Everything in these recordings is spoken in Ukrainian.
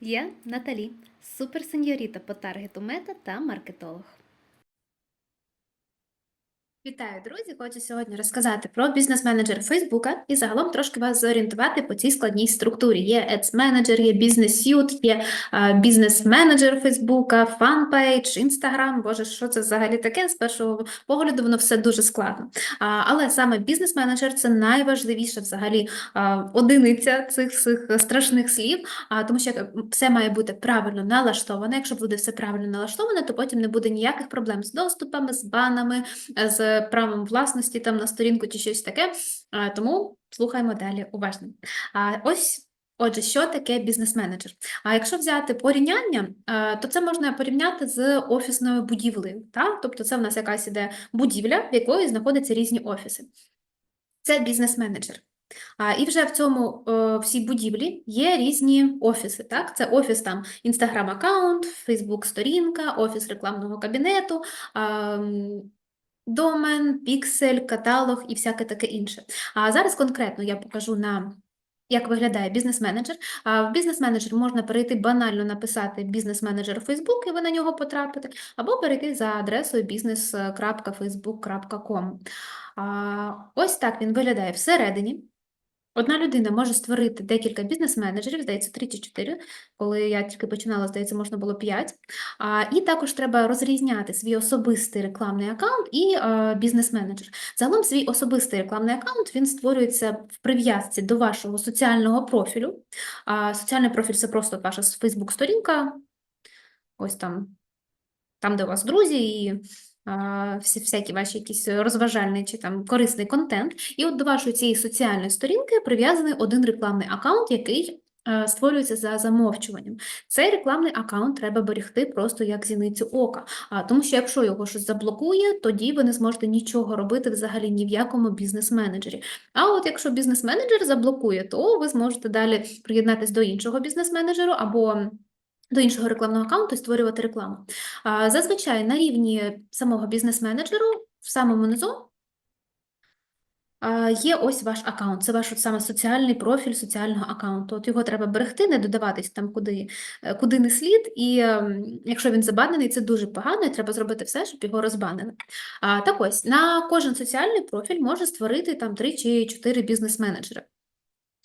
Я Наталі, суперсеньоріта по таргету мета та маркетолог. Вітаю, друзі! Хочу сьогодні розказати про бізнес-менеджер Фейсбука і загалом трошки вас зорієнтувати по цій складній структурі. Є Ads Manager, є Business Suite, є бізнес-менеджер Фейсбука, фанпейдж, Інстаграм. Боже, що це взагалі таке? З першого погляду воно все дуже складно. Але саме бізнес-менеджер це найважливіша взагалі одиниця цих, цих страшних слів, а, тому що все має бути правильно налаштоване. Якщо буде все правильно налаштоване, то потім не буде ніяких проблем з доступами, з банами, е, правом власності там на сторінку чи щось таке. Тому слухаємо далі уважно. Ось. Отже, що таке бізнес-менеджер? А якщо взяти порівняння, то це можна порівняти з офісною будівлею. Та? Тобто це в нас якась іде будівля, в якої знаходяться різні офіси. Це бізнес-менеджер. І вже в цьому е, всій будівлі є різні офіси. Так? Це офіс там Instagram-аккаунт, Facebook-сторінка, офіс рекламного кабінету, домен, піксель, каталог і всяке таке інше. А зараз конкретно я покажу на як виглядає бізнес-менеджер. В бізнес-менеджер можна перейти банально написати бізнес-менеджер Facebook, і ви на нього потрапите, або перейти за адресою business.facebook.com. Ось так він виглядає всередині. Одна людина може створити декілька бізнес-менеджерів, здається, 3 чи 4, коли я тільки починала, здається, можна було 5. А, І також треба розрізняти свій особистий рекламний аккаунт і а, бізнес-менеджер. Загалом свій особистий рекламний аккаунт він створюється в прив'язці до вашого соціального профілю. А, Соціальний профіль це просто ваша Facebook-сторінка, ось там, там, де у вас друзі, і всі, всякі ваші якісь розважальний чи там корисний контент. І от до вашої цієї соціальної сторінки прив'язаний один рекламний аккаунт, який е, створюється за замовчуванням. Цей рекламний аккаунт треба берегти просто як зіницю ока. Тому що якщо його щось заблокує, тоді ви не зможете нічого робити взагалі ні в якому бізнес-менеджері. А от якщо бізнес-менеджер заблокує, то ви зможете далі приєднатися до іншого бізнес-менеджеру або до іншого рекламного аккаунту і створювати рекламу. Зазвичай на рівні самого бізнес-менеджеру в самому низу є ось ваш аккаунт. Це ваш от саме соціальний профіль соціального аккаунту. От його треба берегти, не додаватись там куди, е, куди не слід. І ем, якщо він забанений, це дуже погано, і треба зробити все, щоб його розбанили. А, Так ось, на кожен соціальний профіль може створити там 3 чи 4 бізнес-менеджери.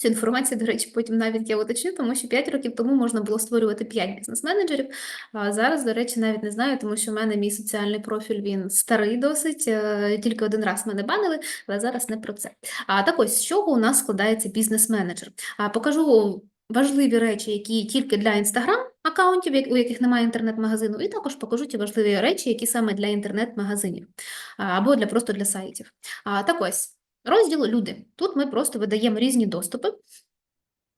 Цю інформацію, до речі, потім навіть я уточню, тому що 5 років тому можна було створювати 5 бізнес-менеджерів. А зараз, до речі, навіть не знаю, тому що в мене мій соціальний профіль він старий досить. е, Тільки один раз мене банили, але зараз не про це. А так ось з чого у нас складається бізнес-менеджер? А покажу важливі речі, які тільки для інстаграм аккаунтів, у яких немає інтернет-магазину, і також покажу ті важливі речі, які саме для інтернет-магазинів або для просто для сайтів. А так ось. Розділ люди. Тут ми просто видаємо різні доступи.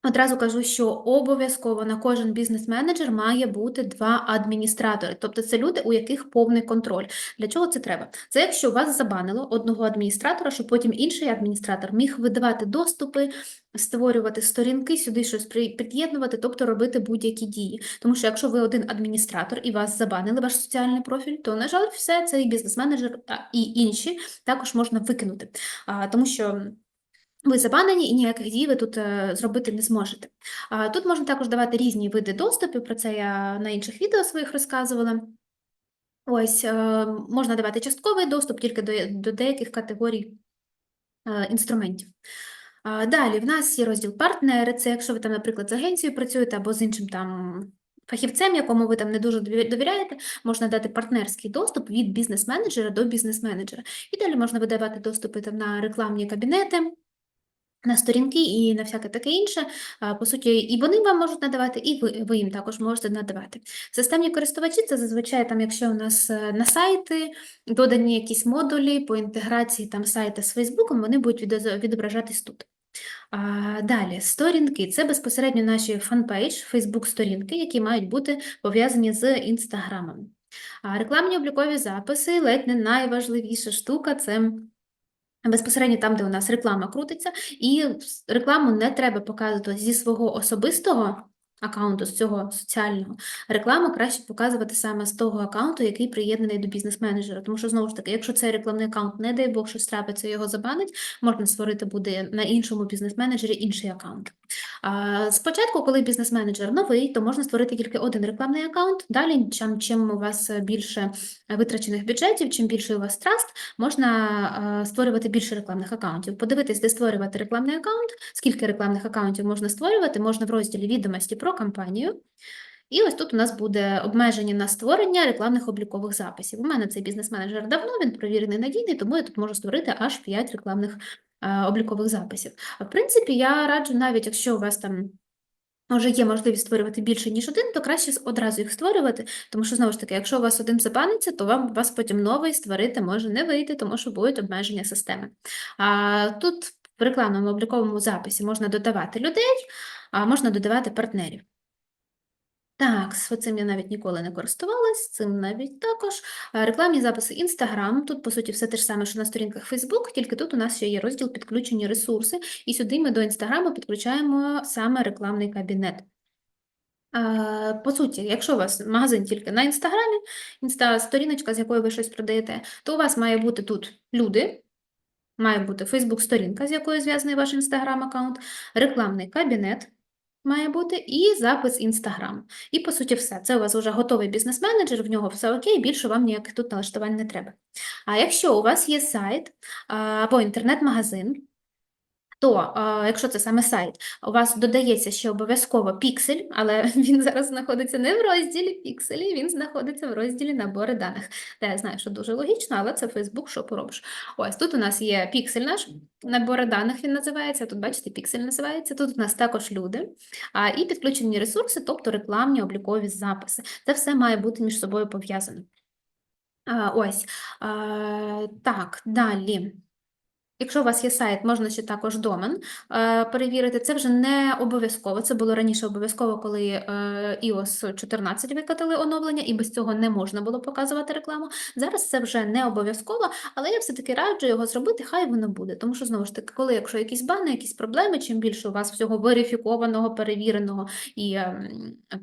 Одразу кажу, що обов'язково на кожен бізнес-менеджер має бути два адміністратори, тобто це люди, у яких повний контроль. Для чого це треба? Це якщо вас забанило одного адміністратора, щоб потім інший адміністратор міг видавати доступи, створювати сторінки, сюди щось при- під'єднувати, тобто робити будь-які дії. Тому що якщо ви один адміністратор і вас забанили ваш соціальний профіль, то, на жаль, все цей бізнес-менеджер і інші також можна викинути. Тому що. Ви забанені і ніяких дій ви тут е, зробити не зможете. Тут можна також давати різні види доступів, про це я на інших відео своїх розказувала. Ось, е, можна давати частковий доступ тільки до, до деяких категорій е, інструментів. Далі в нас є розділ партнери. Це якщо ви там, наприклад, з агенцією працюєте або з іншим там фахівцем, якому ви там не дуже довіряєте, можна дати партнерський доступ від бізнес-менеджера до бізнес-менеджера. І далі можна видавати доступи там на рекламні кабінети. На сторінки і на всяке таке інше. По суті, і вони вам можуть надавати, і ви, ви їм також можете надавати. Системні користувачі це зазвичай, там, якщо у нас е, на сайти додані якісь модулі по інтеграції там сайта з Фейсбуком, вони будуть відображатись тут. А, Далі, сторінки це безпосередньо наші фанпейдж, Фейсбук-сторінки, які мають бути пов'язані з інстаграмом. А рекламні облікові записи ледь не найважливіша штука це безпосередньо там, де у нас реклама крутиться, і рекламу не треба показувати зі свого особистого аккаунту, з цього соціального. Рекламу краще показувати саме з того аккаунту, який приєднаний до бізнес-менеджера. Тому що, знову ж таки, якщо цей рекламний аккаунт, не дай Бог, щось трапиться, його забанить, можна створити буде на іншому бізнес-менеджері інший аккаунт. Спочатку, коли бізнес-менеджер новий, то можна створити тільки один рекламний аккаунт. Далі, чим, чим у вас більше витрачених бюджетів, чим більше у вас траст, можна створювати більше рекламних аккаунтів. Подивитись, де створювати рекламний аккаунт, скільки рекламних аккаунтів можна створювати, можна в розділі відомості про кампанію. І ось тут у нас буде обмеження на створення рекламних облікових записів. У мене цей бізнес-менеджер давно, він провірений надійний, тому я тут можу створити аж 5 рекламних облікових записів. А в принципі, я раджу, навіть якщо у вас там вже є можливість створювати більше, ніж один, то краще одразу їх створювати, тому що, знову ж таки, якщо у вас один забаниться, то вам вас потім новий створити може не вийти, тому що будуть обмеження системи. А тут в рекламному обліковому записі можна додавати людей, а можна додавати партнерів. Так, цим я навіть ніколи не користувалась, цим навіть також. Е, Рекламні записи Instagram. Тут, по суті, все те ж саме, що на сторінках Facebook, тільки тут у нас ще є розділ підключені ресурси, і сюди ми до Instagram підключаємо саме рекламний кабінет. Е, По суті, якщо у вас магазин тільки на Інстаграмі, інста сторіночка, з якої ви щось продаєте, то у вас має бути тут люди, має бути Facebook-сторінка, з якою зв'язаний ваш Instagram-аккаунт, рекламний кабінет має бути і запис Інстаграм. І, по суті, все. Це у вас вже готовий бізнес-менеджер, в нього все окей, більше вам ніяких тут налаштувань не треба. А якщо у вас є сайт або інтернет-магазин, то, якщо це саме сайт, у вас додається ще обов'язково піксель, але він зараз знаходиться не в розділі пікселі, він знаходиться в розділі набори даних. Та я знаю, що дуже логічно, але це Facebook, що поробиш. Ось тут у нас є піксель наш, набори даних він називається. Тут, бачите, піксель називається. Тут у нас також люди, а, і підключені ресурси, тобто рекламні облікові записи. Це все має бути між собою пов'язано. Ось. Так, далі. Якщо у вас є сайт, можна ще також домен е, перевірити. Це вже не обов'язково. Це було раніше обов'язково, коли е, iOS 14 викатили оновлення, і без цього не можна було показувати рекламу. Зараз це вже не обов'язково, але я все-таки раджу його зробити, хай воно буде. Тому що, знову ж таки, коли якщо якісь бани, якісь проблеми, чим більше у вас всього верифікованого, перевіреного і ем,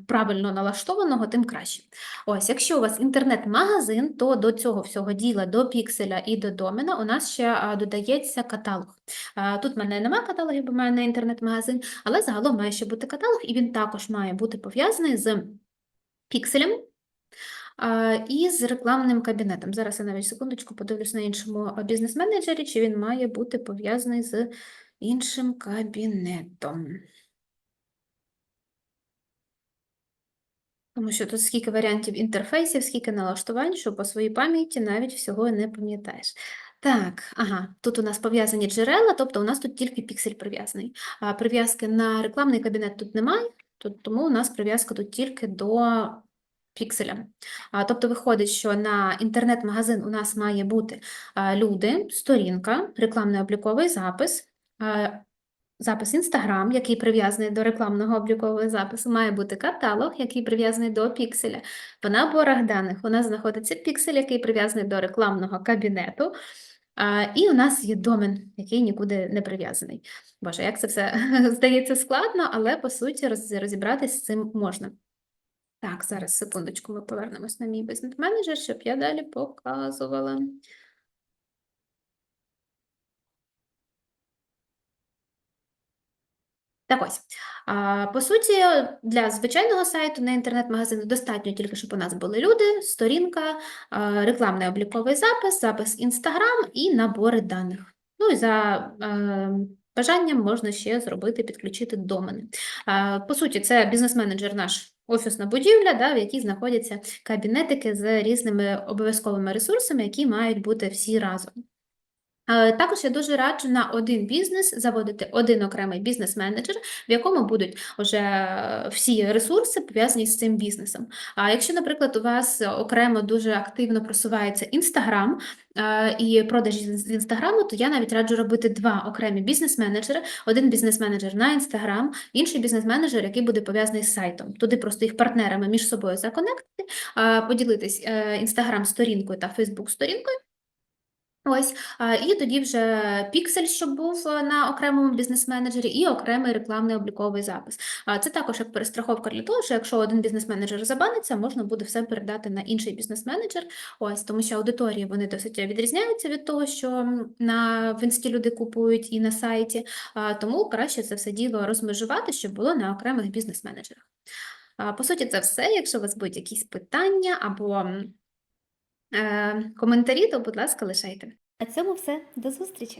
правильно налаштованого, тим краще. Ось, якщо у вас інтернет-магазин, то до цього всього діла, до пікселя і до домена, у нас ще а, додається каталог. Тут в мене немає каталогів, бо в мене інтернет-магазин, але загалом має ще бути каталог, і він також має бути пов'язаний з пікселем. І з рекламним кабінетом. Зараз я навіть секундочку подивлюсь на іншому бізнес-менеджері, чи він має бути пов'язаний з іншим кабінетом. Тому що тут скільки варіантів інтерфейсів, скільки налаштувань, що по своїй пам'яті навіть всього не пам'ятаєш. Так, ага, тут у нас пов'язані джерела, тобто у нас тут тільки піксель прив'язаний. А прив'язки на рекламний кабінет тут немає, тут, тому у нас прив'язка тут тільки до пікселя. А, тобто виходить, що на інтернет-магазин у нас має бути люди, сторінка, рекламний обліковий запис. Запис Instagram, який прив'язаний до рекламного облікового запису, має бути каталог, який прив'язаний до пікселя. В наборах даних у нас знаходиться піксель, який прив'язаний до рекламного кабінету. І у нас є домен, який нікуди не прив'язаний. Боже, як це все здається складно, але по суті роз- розібратись з цим можна. Так, зараз секундочку, ми повернемось на мій бізнес-менеджер, щоб я далі показувала. Так ось, по суті, для звичайного сайту на інтернет-магазину достатньо тільки, щоб у нас були люди, сторінка, рекламний обліковий запис, запис Instagram і набори даних. Ну і за бажанням можна ще зробити, підключити домени. По суті, це бізнес-менеджер наш офісна будівля, да, в якій знаходяться кабінетики з різними обов'язковими ресурсами, які мають бути всі разом. Е, Також я дуже раджу на один бізнес заводити один окремий бізнес-менеджер, в якому будуть вже е, всі ресурси пов'язані з цим бізнесом. А якщо, наприклад, у вас окремо дуже активно просувається Інстаграм і продажі з Інстаграму, то я навіть раджу робити два окремі бізнес-менеджери: один бізнес-менеджер на Інстаграм, інший бізнес-менеджер, який буде пов'язаний з сайтом. Туди просто їх партнерами між собою законектити, поділитись Інстаграм-сторінкою та Фейсбук-сторінкою. Ось, і тоді вже піксель, щоб був е, на окремому бізнес-менеджері, і окремий рекламний обліковий запис. Це також як перестраховка для того, що якщо один бізнес-менеджер забаниться, можна буде все передати на інший бізнес-менеджер. Ось, тому що аудиторії вони досить відрізняються від того, що на в люди купують і на сайті. Тому краще це все діло розмежувати, щоб було на окремих бізнес-менеджерах. По суті, це все. Якщо у вас будуть якісь питання або коментарі, то, будь ласка, лишайте. На цьому все. До зустрічі!